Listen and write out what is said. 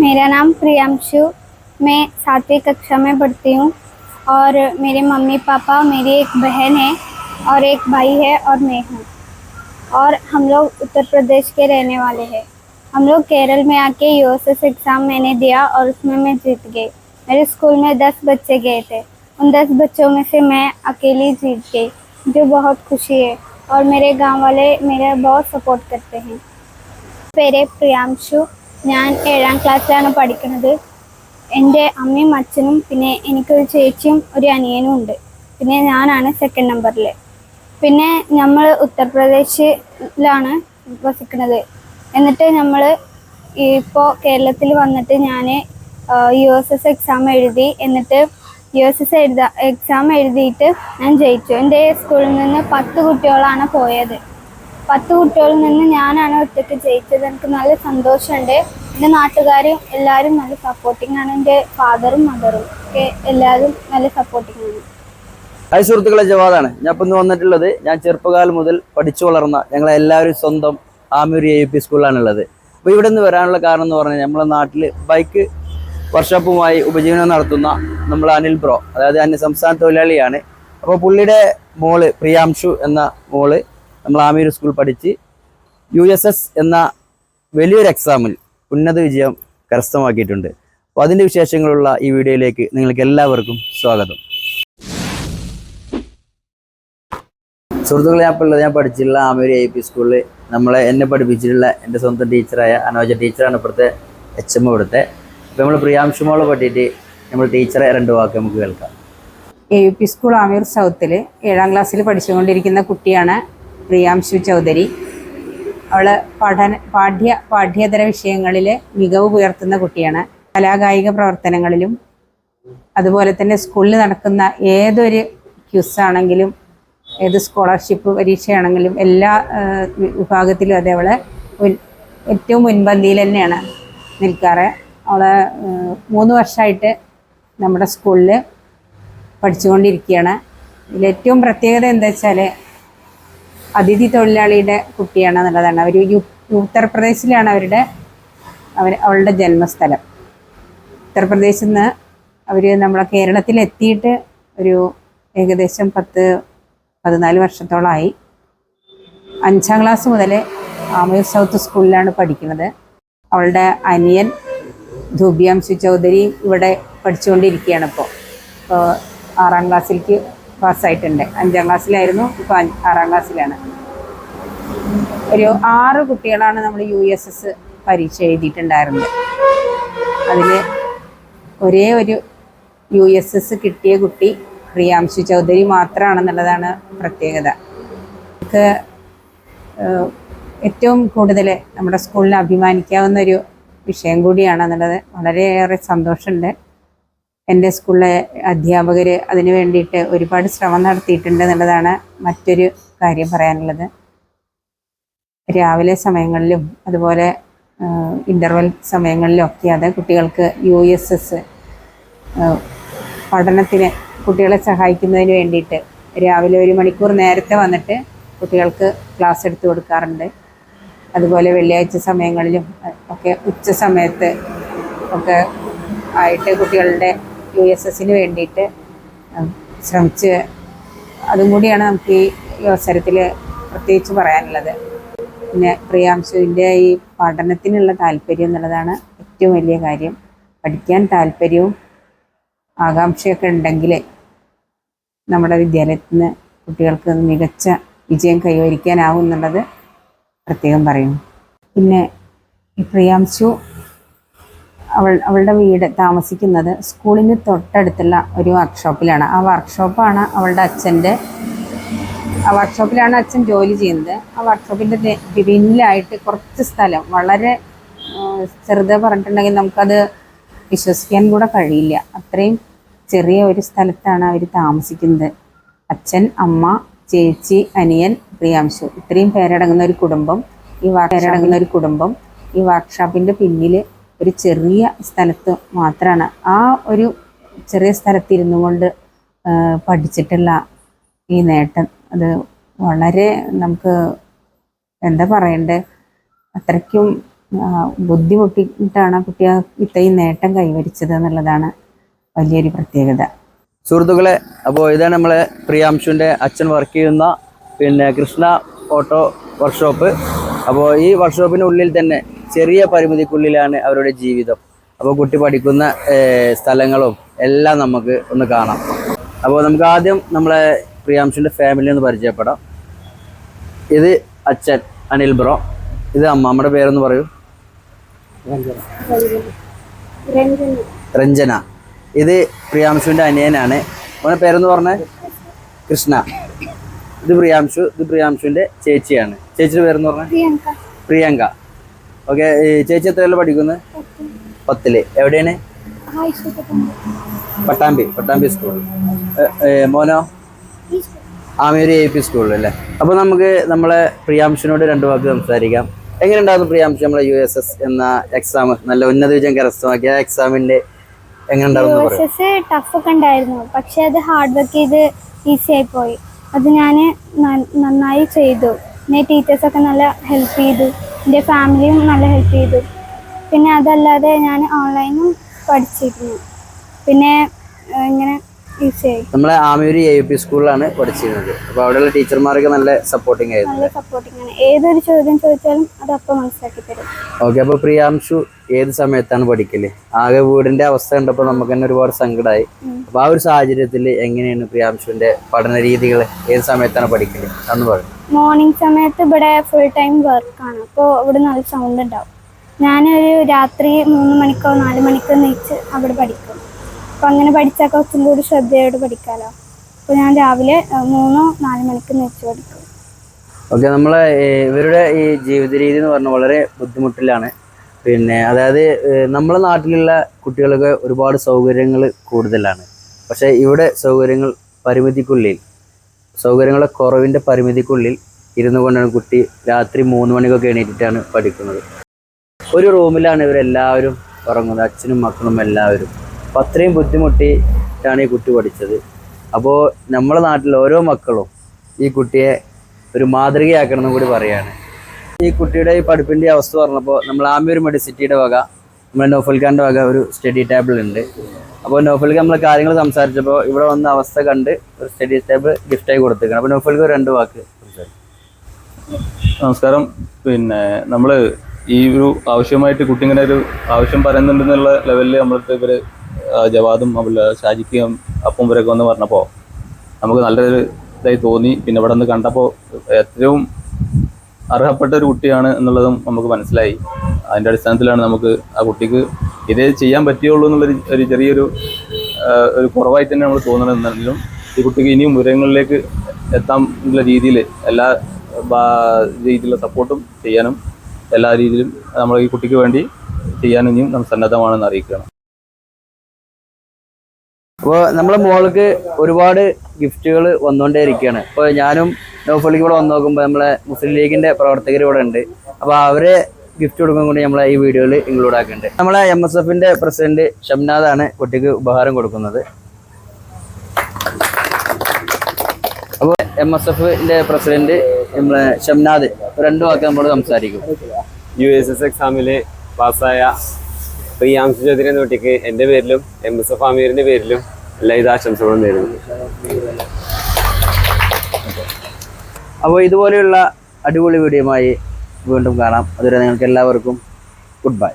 मेरा नाम प्रियांशु। मैं सातवीं कक्षा में पढ़ती हूँ और मेरे मम्मी पापा, मेरी एक बहन है और एक भाई है और मैं हूँ। और हम लोग उत्तर प्रदेश के रहने वाले हैं। हम लोग केरल में आके यूएसएस एग्ज़ाम मैंने दिया और उसमें मैं जीत गई। मेरे स्कूल में दस बच्चे गए थे। उन दस बच्चों में से मैं अकेली जीत गई, जो बहुत खुशी है और मेरे गाँव वाले मेरा बहुत सपोर्ट करते हैं। मेरे प्रियांशु। ഞാൻ ഏഴാം ക്ലാസ്സിലാണ് പഠിക്കുന്നത്. എന്റെ അമ്മയും അച്ഛനും പിന്നെ എനിക്കൊരു ചേച്ചിയും ഒരു അനിയനും ഉണ്ട്. പിന്നെ ഞാനാണ് സെക്കൻഡ് നമ്പറിൽ പിന്നെ നമ്മൾ ഉത്തർപ്രദേശിലാണ് വസിക്കുന്നത്. എന്നിട്ട് നമ്മൾ ഇപ്പോൾ കേരളത്തിൽ വന്നിട്ട് ഞാൻ യു എസ് എസ് എക്സാം എഴുതി. എന്നിട്ട് യു എസ് എസ് എഴുതാ എക്സാം എഴുതിയിട്ട് ഞാൻ ജയിച്ചു. എന്റെ സ്കൂളിൽ നിന്ന് പത്ത് കുട്ടികളാണ് പോയത്. പത്ത് കുട്ടികളിൽ നിന്ന് ഞാനാണ് ഒറ്റയ്ക്ക് ജയിച്ചത്. എനിക്ക് നല്ല സന്തോഷമുണ്ട്. എന്റെ നാട്ടുകാരും എല്ലാവരും നല്ല സപ്പോർട്ടിംഗ് ആണ്. എന്റെ ഫാദറും മദറും ഒക്കെ എല്ലാവരും നല്ല സപ്പോർട്ടിംഗ് ആണ്. ഹായ് സുഹൃത്തുക്കളെ ജവാദാണ്. ഞാൻ ഇപ്പം വന്നിട്ടുള്ളത് ഞാൻ ചെറുപ്പകാലം മുതൽ പഠിച്ചു വളർന്ന ഞങ്ങളെല്ലാവരും സ്വന്തം ആമൂരി എ പി സ്കൂളിലാണുള്ളത് അപ്പോൾ ഇവിടെ നിന്ന് വരാനുള്ള കാരണം എന്ന് പറഞ്ഞാൽ നമ്മളെ നാട്ടിൽ ബൈക്ക് വർക്ക്ഷോപ്പുമായി ഉപജീവനം നടത്തുന്ന നമ്മൾ അനിൽ ബ്രോ അതായത് അന്യ സംസ്ഥാന തൊഴിലാളിയാണ്. അപ്പോൾ പുള്ളിയുടെ മോൾ പ്രിയാംഷു എന്ന മോൾ നമ്മൾ ആമീർ സ്കൂൾ പഠിച്ച് യു എസ് എസ് എന്ന വലിയൊരു എക്സാമിൽ ഉന്നത വിജയം കരസ്ഥമാക്കിയിട്ടുണ്ട്. അപ്പോൾ അതിന്റെ വിശേഷങ്ങളുള്ള ഈ വീഡിയോയിലേക്ക് നിങ്ങൾക്ക് എല്ലാവർക്കും സ്വാഗതം. സുഹൃത്തുക്കളെ ഞാൻ പിള്ളേർ ഞാൻ പഠിച്ചിട്ടുള്ള ആമൂരി ഐ പി സ്കൂളിൽ നമ്മളെ എന്നെ പഠിപ്പിച്ചിട്ടുള്ള എന്റെ സ്വന്തം ടീച്ചറായ അനോജ ടീച്ചറാണ് ഇവിടുത്തെ എച്ച് എം ഇവിടുത്തെ. അപ്പോൾ നമ്മൾ പ്രിയാംശുമോളെ പറ്റിയിട്ട് നമ്മൾ ടീച്ചറെ രണ്ട് വാക്ക് നമുക്ക് കേൾക്കാം. A U P school Amir സൗത്തിൽ ഏഴാം ക്ലാസ്സിൽ പഠിച്ചുകൊണ്ടിരിക്കുന്ന കുട്ടിയാണ് പ്രിയാംശു ചൗധരി. അവൾ പഠന പാഠ്യ പാഠ്യേതര വിഷയങ്ങളിൽ മികവ് പുലർത്തുന്ന കുട്ടിയാണ്. കലാകായിക പ്രവർത്തനങ്ങളിലും അതുപോലെ തന്നെ സ്കൂളിൽ നടക്കുന്ന ഏതൊരു ക്യുസാണെങ്കിലും ഏത് സ്കോളർഷിപ്പ് പരീക്ഷയാണെങ്കിലും എല്ലാ വിഭാഗത്തിലും അതേ അവളെ ഏറ്റവും മുൻപന്തിയിൽ തന്നെയാണ് നിൽക്കാറ്. അവൾ മൂന്ന് വർഷമായിട്ട് നമ്മുടെ സ്കൂളിൽ പഠിച്ചുകൊണ്ടിരിക്കുകയാണ്. ഇതിൽ ഏറ്റവും പ്രത്യേകത എന്താ വെച്ചാൽ അതിഥി തൊഴിലാളിയുടെ കുട്ടിയാണ് എന്നുള്ളതാണ്. അവർ ഉത്തർപ്രദേശിലാണ് അവരുടെ അവർ അവളുടെ ജന്മസ്ഥലം. ഉത്തർപ്രദേശിൽ നിന്ന് അവർ നമ്മളെ കേരളത്തിൽ എത്തിയിട്ട് ഒരു ഏകദേശം പത്ത് പതിനാല് വർഷത്തോളമായി അഞ്ചാം ക്ലാസ് മുതൽ ആമയൂർ സൗത്ത് സ്കൂളിലാണ് പഠിക്കുന്നത്. അവളുടെ അനിയൻ ധൂബിയാംശു ചൗധരി ഇവിടെ പഠിച്ചുകൊണ്ടിരിക്കുകയാണ് ഇപ്പോൾ ആറാം ക്ലാസ്സിലേക്ക് പാസ്സായിട്ടുണ്ട്. അഞ്ചാം ക്ലാസ്സിലായിരുന്നു ഇപ്പോൾ ആറാം ക്ലാസ്സിലാണ്. ഒരു ആറ് കുട്ടികളാണ് നമ്മൾ യു എസ് എസ് പരീക്ഷ എഴുതിയിട്ടുണ്ടായിരുന്നത്. അതിൽ ഒരേ ഒരു യു എസ് എസ് കിട്ടിയ കുട്ടി പ്രിയാംശു ചൗധരി മാത്രമാണെന്നുള്ളതാണ് പ്രത്യേകത. നമുക്ക് ഏറ്റവും കൂടുതൽ നമ്മുടെ സ്കൂളിൽ അഭിമാനിക്കാവുന്ന ഒരു വിഷയം കൂടിയാണെന്നുള്ളത് വളരെയേറെ സന്തോഷമുണ്ട്. എന്റെ സ്കൂളിലെ അധ്യാപകർ അതിനു വേണ്ടിയിട്ട് ഒരുപാട് ശ്രമം നടത്തിയിട്ടുണ്ട് എന്നുള്ളതാണ് മറ്റൊരു കാര്യം പറയാനുള്ളത്. രാവിലെ സമയങ്ങളിലും അതുപോലെ ഇന്റർവെൽ സമയങ്ങളിലും ഒക്കെ അത് കുട്ടികൾക്ക് യു എസ് എസ് പഠനത്തിന് കുട്ടികളെ സഹായിക്കുന്നതിന് വേണ്ടിയിട്ട് രാവിലെ ഒരു മണിക്കൂർ നേരത്തെ വന്നിട്ട് കുട്ടികൾക്ക് ക്ലാസ് എടുത്തു കൊടുക്കാറുണ്ട്. അതുപോലെ വെള്ളിയാഴ്ച സമയങ്ങളിലും ഒക്കെ ഉച്ച സമയത്ത് ഒക്കെ ആയിട്ട് കുട്ടികളുടെ യു എസ് എസിന് വേണ്ടിയിട്ട് ശ്രമിച്ച് അതും കൂടിയാണ് നമുക്ക് ഈ അവസരത്തിൽ പ്രത്യേകിച്ച് പറയാനുള്ളത്. പിന്നെ പ്രിയാംശുവിന്റെ ഈ പഠനത്തിനുള്ള താല്പര്യം എന്നുള്ളതാണ് ഏറ്റവും വലിയ കാര്യം. പഠിക്കാൻ താല്പര്യവും ആകാംക്ഷയൊക്കെ ഉണ്ടെങ്കിൽ നമ്മുടെ വിദ്യാലയത്തിൽ നിന്ന് കുട്ടികൾക്ക് മികച്ച വിജയം കൈവരിക്കാനാവും എന്നുള്ളത് പ്രത്യേകം പറയുന്നു. പിന്നെ ഈ പ്രിയാംശു അവൾ അവളുടെ വീട് താമസിക്കുന്നത് സ്കൂളിന് തൊട്ടടുത്തുള്ള ഒരു വർക്ക്ഷോപ്പിലാണ്. ആ വർക്ക്ഷോപ്പാണ് അവളുടെ അച്ഛന്റെ ആ വർക്ക്ഷോപ്പിലാണ് അച്ഛൻ ജോലി ചെയ്യുന്നത്. ആ വർക്ക്ഷോപ്പിന്റെ പിന്നിലായിട്ട് കുറച്ച് സ്ഥലം. വളരെ ചെറുത് പറഞ്ഞിട്ടുണ്ടെങ്കിൽ നമുക്കത് വിശ്വസിക്കാൻ കൂടെ കഴിയില്ല. അത്രയും ചെറിയ ഒരു സ്ഥലത്താണ് അവർ താമസിക്കുന്നത്. അച്ഛൻ അമ്മ ചേച്ചി അനിയൻ പ്രിയാംശു ഇത്രയും പേരടങ്ങുന്ന ഒരു കുടുംബം. ഈ പേരടങ്ങുന്ന ഒരു കുടുംബം. ഈ വർക്ക്ഷോപ്പിന്റെ പിന്നിൽ ഒരു ചെറിയ സ്ഥലത്ത് മാത്രമാണ് ആ ഒരു ചെറിയ സ്ഥലത്തിരുന്നു കൊണ്ട് പഠിച്ചിട്ടുള്ള ഈ നേട്ടം അത് വളരെ നമുക്ക് എന്താ പറയണ്ടേ? അത്രയ്ക്കും ആ, ബുദ്ധിമുട്ടിയിട്ടാണ് കുട്ടി ആ ഇത്രയും നേട്ടം കൈവരിച്ചത് എന്നുള്ളതാണ് വലിയൊരു പ്രത്യേകത. സുഹൃത്തുക്കളെ അപ്പോൾ ഇതാണ് നമ്മളെ പ്രിയാംശുവിന്റെ അച്ഛൻ വർക്ക് ചെയ്യുന്ന പിന്നെ കൃഷ്ണ ഓട്ടോ വർക്ക്ഷോപ്പ് അപ്പോൾ ഈ വർക്ക്ഷോപ്പിനുള്ളിൽ തന്നെ ചെറിയ പരിമിതിക്കുള്ളിലാണ് അവരുടെ ജീവിതം. അപ്പോൾ കുട്ടി പഠിക്കുന്ന സ്ഥലങ്ങളും എല്ലാം നമുക്ക് ഒന്ന് കാണാം. അപ്പോൾ നമുക്ക് ആദ്യം നമ്മളെ പ്രിയാംശുവിന്റെ ഫാമിലി ഒന്ന് പരിചയപ്പെടാം. ഇത് അച്ഛൻ അനിൽ ബ്രോ. ഇത് അമ്മമ്മയുടെ പേരൊന്ന് പറയൂ. രഞ്ജന. ഇത് പ്രിയാംശുവിന്റെ അനിയനാണ്. അവനെ പേരെന്ന് പറഞ്ഞേ. കൃഷ്ണ. ഇത് പ്രിയാംശു ഇത് പ്രിയാംശുവിന്റെ ചേച്ചിയാണ്. ചേച്ചിയുടെ പേരെന്ന് പറഞ്ഞേ. പ്രിയങ്ക. ഓക്കെ ചേച്ചി എത്രയല്ല പഠിക്കുന്നത് പത്തിൽ. എവിടെയാണ്? പട്ടാമ്പി പട്ടാമ്പി സ്കൂൾ മോനോ? ആമേരി എ പി സ്കൂളിൽ അല്ലേ? അപ്പോൾ നമുക്ക് നമ്മളെ പ്രിയാംശിനോട് രണ്ട് വാക്ക് സംസാരിക്കാം. എങ്ങനെയുണ്ടായിരുന്നു പ്രിയാംശം നമ്മളെ യു എസ് എസ് എന്ന എക്സാം നല്ല ഉന്നത വിജയം കരസ്ഥമാക്കിയ എക്സാമിന്റെ എങ്ങനെയുണ്ടായിരുന്നു ടഫ് ഒക്കെ ഉണ്ടായിരുന്നു. പക്ഷെ അത് ഹാർഡ് വർക്ക് ചെയ്ത് ഈസി ആയി പോയി. അത് ഞാൻ നന്നായി ചെയ്തു. പിന്നെ ടീച്ചേഴ്സൊക്കെ നല്ല ഹെൽപ്പ് ചെയ്തു. എന്റെ ഫാമിലിയും നല്ല ഹെൽപ്പ് ചെയ്തു. പിന്നെ അതല്ലാതെ ഞാൻ ഓൺലൈനും പഠിച്ചിരുന്നു. പിന്നെ ഇങ്ങനെ നമ്മളെ ആമയൂരി എ യു പി സ്കൂളിലാണ് പഠിച്ചിരുന്നത്. അപ്പോൾ അവിടെയുള്ള ടീച്ചർമാർക്ക് നല്ല സപ്പോർട്ടിംഗ് ആയിരുന്നു നല്ല സപ്പോർട്ടിംഗ് ആണ്. ഏതൊരു ചോദ്യം ചോദിച്ചാലും അത് അപ്പം മനസ്സിലാക്കി തരും. ഓക്കെ അപ്പോൾ പ്രിയാംശു ഏത് സമയത്താണ് പഠിക്കൽ? ആകെ വീടിന്റെ അവസ്ഥ കണ്ടപ്പോൾ നമുക്ക് തന്നെ ഒരുപാട് സങ്കടമായി അപ്പോൾ ആ ഒരു സാഹചര്യത്തിൽ എങ്ങനെയാണ് പ്രിയാംശുവിന്റെ പഠന രീതികൾ ഏത് സമയത്താണ് പഠിക്കൽ? അന്ന് പറയും. മോർണിംഗ് സമയത്ത് ഇവിടെ ഫുൾ ടൈം വർക്കാണ് അപ്പോൾ ഇവിടെ നല്ല സൗണ്ട് ഉണ്ടാവും. ഞാനൊരു രാത്രി മൂന്ന് മണിക്കോ നാല് മണിക്കോ നീച്ച് അവിടെ പഠിക്കും. അപ്പോൾ അങ്ങനെ പഠിച്ചാൽ കുറച്ചും കൂടി ശ്രദ്ധയോട് പഠിക്കാമല്ലോ അപ്പോൾ ഞാൻ രാവിലെ മൂന്നോ നാല് മണിക്ക് നീച്ച് പഠിക്കും. ഓക്കെ നമ്മളെ ഇവരുടെ ഈ ജീവിത രീതി എന്ന് പറഞ്ഞാൽ വളരെ ബുദ്ധിമുട്ടിലാണ്. പിന്നെ അതായത് നമ്മളെ നാട്ടിലുള്ള കുട്ടികൾക്ക് ഒരുപാട് സൗകര്യങ്ങൾ കൂടുതലാണ്. പക്ഷേ ഇവിടെ സൗകര്യങ്ങൾ പരിമിതിക്കുള്ളിൽ. സൗകര്യങ്ങളുടെ കുറവിന്റെ പരിമിതിക്കുള്ളിൽ ഇരുന്നു കൊണ്ടാണ് കുട്ടി രാത്രി മൂന്ന് മണിക്കൊക്കെ എണീറ്റിട്ടാണ് പഠിക്കുന്നത്. ഒരു റൂമിലാണ് ഇവരെല്ലാവരും ഉറങ്ങുന്നത് അച്ഛനും മക്കളും എല്ലാവരും. അപ്പോൾ അത്രയും ബുദ്ധിമുട്ടിയിട്ടാണ് ഈ കുട്ടി പഠിച്ചത്. അപ്പോൾ നമ്മുടെ നാട്ടിൽ ഓരോ മക്കളും ഈ കുട്ടിയെ ഒരു മാതൃകയാക്കണമെന്നും കൂടി പറയാണ്. ഈ കുട്ടിയുടെ ഈ പഠിപ്പിന്റെ അവസ്ഥ പറഞ്ഞപ്പോൾ നമ്മൾ ആമയൂർ മെഡിസിറ്റിയുടെ വക നമ്മുടെ നോഫൽ ഖാന്റെ വക ഒരു സ്റ്റഡി ടേബിൾ ഉണ്ട്. അപ്പോൾ നോഫൽക്ക് നമ്മൾ കാര്യങ്ങൾ സംസാരിച്ചപ്പോൾ ഇവിടെ വന്ന അവസ്ഥ കണ്ട് ഒരു സ്റ്റഡി ടേബിൾ ഗിഫ്റ്റായി കൊടുത്തേക്കണം. അപ്പോൾ നോഫൽക്ക് രണ്ട് വാക്ക് നമസ്കാരം. പിന്നെ നമ്മൾ ഈ ഒരു ആവശ്യമായിട്ട് കുട്ടി ഇങ്ങനെ ഒരു ആവശ്യം പറയുന്നുണ്ടെന്നുള്ള ലെവലിൽ നമ്മളടുത്ത് ഇവർ ജവാദും അതുപോലെ ഷാജിക്കും അപ്പം ഇവരൊക്കെ വന്ന് പറഞ്ഞപ്പോൾ നമുക്ക് നല്ലൊരു ഇതായി തോന്നി. പിന്നെ ഇവിടെ നിന്ന് കണ്ടപ്പോൾ ഏറ്റവും അർഹപ്പെട്ട ഒരു കുട്ടിയാണ് എന്നുള്ളതും നമുക്ക് മനസ്സിലായി. അതിന്റെ അടിസ്ഥാനത്തിലാണ് നമുക്ക് ആ കുട്ടിക്ക് ഇതേ ചെയ്യാൻ പറ്റുള്ളൂ എന്നുള്ളൊരു ഒരു ചെറിയൊരു ഒരു കുറവായി തന്നെ നമ്മൾ തോന്നണമെന്നാലും ഈ കുട്ടിക്ക് ഇനിയും ഉയരങ്ങളിലേക്ക് എത്താൻ എന്നുള്ള രീതിയിൽ എല്ലാ രീതിയിലുള്ള സപ്പോർട്ടും ചെയ്യാനും എല്ലാ രീതിയിലും നമ്മൾ ഈ കുട്ടിക്ക് വേണ്ടി ചെയ്യാനും ഇനിയും നമ്മൾ സന്നദ്ധമാണെന്ന് അറിയിക്കുകയാണ്. അപ്പോൾ നമ്മളെ മോൾക്ക് ഒരുപാട് ഗിഫ്റ്റുകൾ വന്നുകൊണ്ടേ ഇരിക്കുകയാണ് ഇപ്പോൾ ഞാനും നോഫലിക്ക് ഇവിടെ വന്ന് നോക്കുമ്പോൾ നമ്മളെ മുസ്ലിം ലീഗിന്റെ പ്രവർത്തകർ ഇവിടെ ഉണ്ട്. അപ്പോൾ അവരെ ഗിഫ്റ്റ് കൊടുക്കാൻ കൂടി നമ്മളെ ഈ വീഡിയോയിൽ ഇൻക്ലൂഡ് ആക്കുന്നുണ്ട് നമ്മളെ എം എസ് എഫിന്റെ പ്രസിഡന്റ് ഷംനാദാണ് കുട്ടിക്ക് ഉപഹാരം കൊടുക്കുന്നത്. അപ്പോൾ എം എസ് എഫിന്റെ പ്രസിഡന്റ് നമ്മളെ ഷംനാദ് രണ്ടു വാക്ക് നമ്മളോട് സംസാരിക്കും. യു എസ് എസ് എക്സാമിൽ പാസ്സായ പ്രിയാംശു ചൗധരി എന്ന കുട്ടിക്ക് എന്റെ പേരിലും എം എസ് എഫ് ആമീറിന്റെ പേരിലും എല്ലാവിധ ആശംസകളും നേരുന്നു. അപ്പോൾ ഇതുപോലെയുള്ള അടിപൊളി വീഡിയോയുമായി വീണ്ടും കാണാം. അതുവരെ നിങ്ങൾക്ക് എല്ലാവർക്കും ഗുഡ് ബൈ